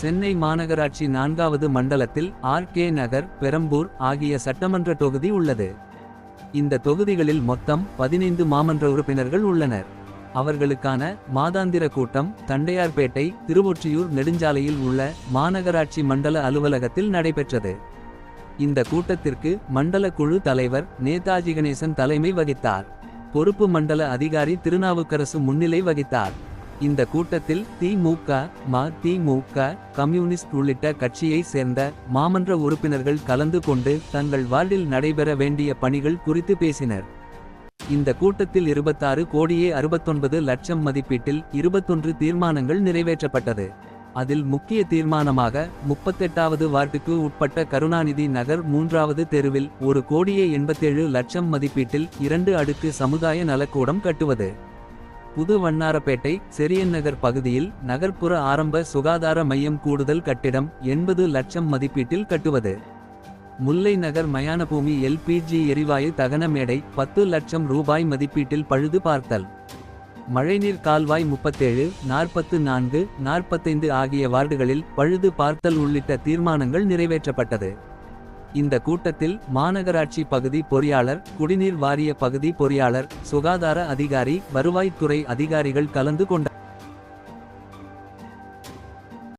சென்னை மாநகராட்சி நான்காவது மண்டலத்தில் ஆர். கே. நகர் பெரம்பூர் ஆகிய சட்டமன்ற தொகுதி உள்ளது. இந்த தொகுதிகளில் மொத்தம் பதினைந்து மாமன்ற உறுப்பினர்கள் உள்ளனர். அவர்களுக்கான மாதாந்திர கூட்டம் தண்டையார்பேட்டை திருவொற்றியூர் நெடுஞ்சாலையில் உள்ள மாநகராட்சி மண்டல அலுவலகத்தில் நடைபெற்றது. இந்த கூட்டத்திற்கு மண்டல குழு தலைவர் நேதாஜி கணேசன் தலைமை வகித்தார். பொறுப்பு மண்டல அதிகாரி திருநாவுக்கரசு முன்னிலை வகித்தார். இந்த கூட்டத்தில் திமுக மதிமுக திமுக கம்யூனிஸ்ட் உள்ளிட்ட கட்சியை சேர்ந்த மாமன்ற உறுப்பினர்கள் கலந்து கொண்டு தங்கள் வார்டில் நடைபெற வேண்டிய பணிகள் குறித்து பேசினர். இந்த கூட்டத்தில் இருபத்தாறு கோடியே அறுபத்தொன்பது லட்சம் மதிப்பீட்டில் இருபத்தொன்று தீர்மானங்கள் நிறைவேற்றப்பட்டது. அதில் முக்கிய தீர்மானமாக முப்பத்தெட்டாவது வார்டுக்கு உட்பட்ட கருணாநிதி நகர் மூன்றாவது தெருவில் ஒரு கோடியே எண்பத்தேழு லட்சம் மதிப்பீட்டில் இரண்டு அடுக்கு சமுதாய நலக்கூடம் கட்டுவது. புது வண்ணாரப்பேட்டை செரியன் நகர் பகுதியில் நகர்ப்புற ஆரம்ப சுகாதார மையம் கூடுதல் கட்டிடம் எண்பது லட்சம் மதிப்பீட்டில் கட்டுவது. முல்லை நகர் மயானபூமி எல்பிஜி எரிவாயு தகன மேடை பத்து லட்சம் ரூபாய் மதிப்பீட்டில் பழுது பார்த்தல். மழைநீர் கால்வாய் முப்பத்தேழு நாற்பத்து நான்கு நாற்பத்தைந்து ஆகிய வார்டுகளில் பழுது பார்த்தல் உள்ளிட்ட தீர்மானங்கள் நிறைவேற்றப்பட்டது. இந்த கூட்டத்தில் மாநகராட்சி பகுதி பொறியாளர் குடிநீர் வாரிய பகுதி பொறியாளர் சுகாதார அதிகாரி வருவாய்த்துறை அதிகாரிகள் கலந்து கொண்டனர்.